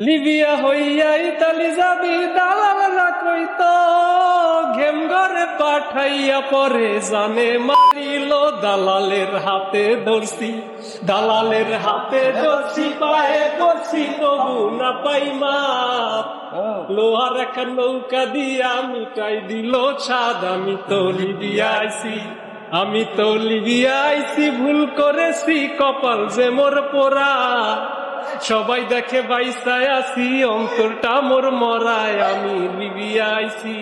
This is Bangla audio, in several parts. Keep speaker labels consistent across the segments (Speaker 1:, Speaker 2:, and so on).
Speaker 1: লিবিয়া হইয়া ইতালি যাবি দালালরা কইত ঘেম ঘরে পাঠাইয়া পরে জানে মারিল দালালের হাতে ধরছি দালালের হাতে ধরছি পায়ে করছি তবু না পাই মা লোহার একটা নৌকা দিয়া মিটাই দিল ছাদ আমি তো লিবিয়া আইছি আমি তো লিবিয়া আইছি ভুল করেছি কপাল যে মোর পোড়া। সবাই দেখে বাইসায় আছি অন্তরটা মোর মরায়, আমি লিবিয়া আইছি।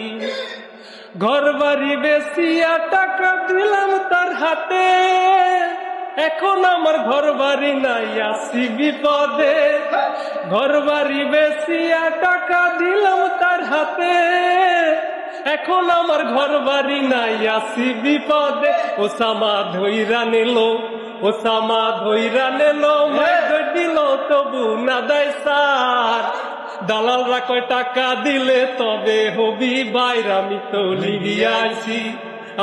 Speaker 1: ঘর বাড়ি বেশিয়া টাকা দিলাম তার হাতে। এখন আমার ঘর বাড়ি নাই, আসি বিপদে। ঘর বাড়ি বেশিয়া টাকা দিলাম তার হাতে। এখন আমার ঘর বাড়ি নাই, আসি বিপদে। ও সামা ধইরা নিল ও সামা ধইরা নিল দিল তবু না দেয় সার। দালালরা কয়, টাকা দিলে তবে হবি বাইর। আমি তো লিবিয়া আইছি,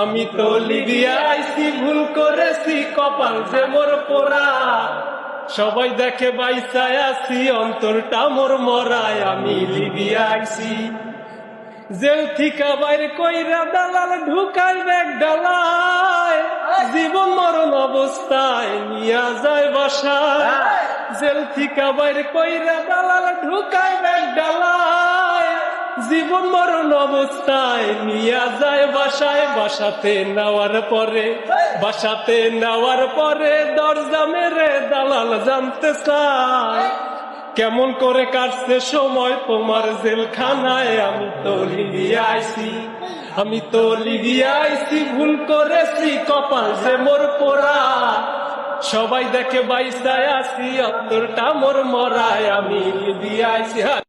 Speaker 1: আমি তো লিবিয়া আইছি। ভুল করেছি কপাল যে মোর পোড়া। সবাই দেখে বাইসায় আছি, অন্তরটা মোর মরায়। আমি লিবিয়া আইছি। জেল থিকা বাইর কইরা দালাল ঢুকাই ব্যাগ ডালায় জীবন মরণ অবস্থায় নিয়া যায় বাসায়। জেল থিকা বাইরে কইরা দালাল ঢুকাই ব্যাগ ডালায়। জীবন মরণ অবস্থায় নিয়া যায় বাসায়, বাসাতে নেওয়ার পরে, বাসাতে নেওয়ার পরে দরজা মেরে দালাল জানতে চায়। কেমন করে কাটছে সময় তোমার জেলখানায়? আমি তো লিবিয়া আইছি, আমি তো লিবিয়া আইছি, ভুল করেছি, কপাল যে মোর পোড়া। সবাই দেখে বাইসায় আসি অন্তরটা মোর মরায় আমি দিয়ে হ্যাঁ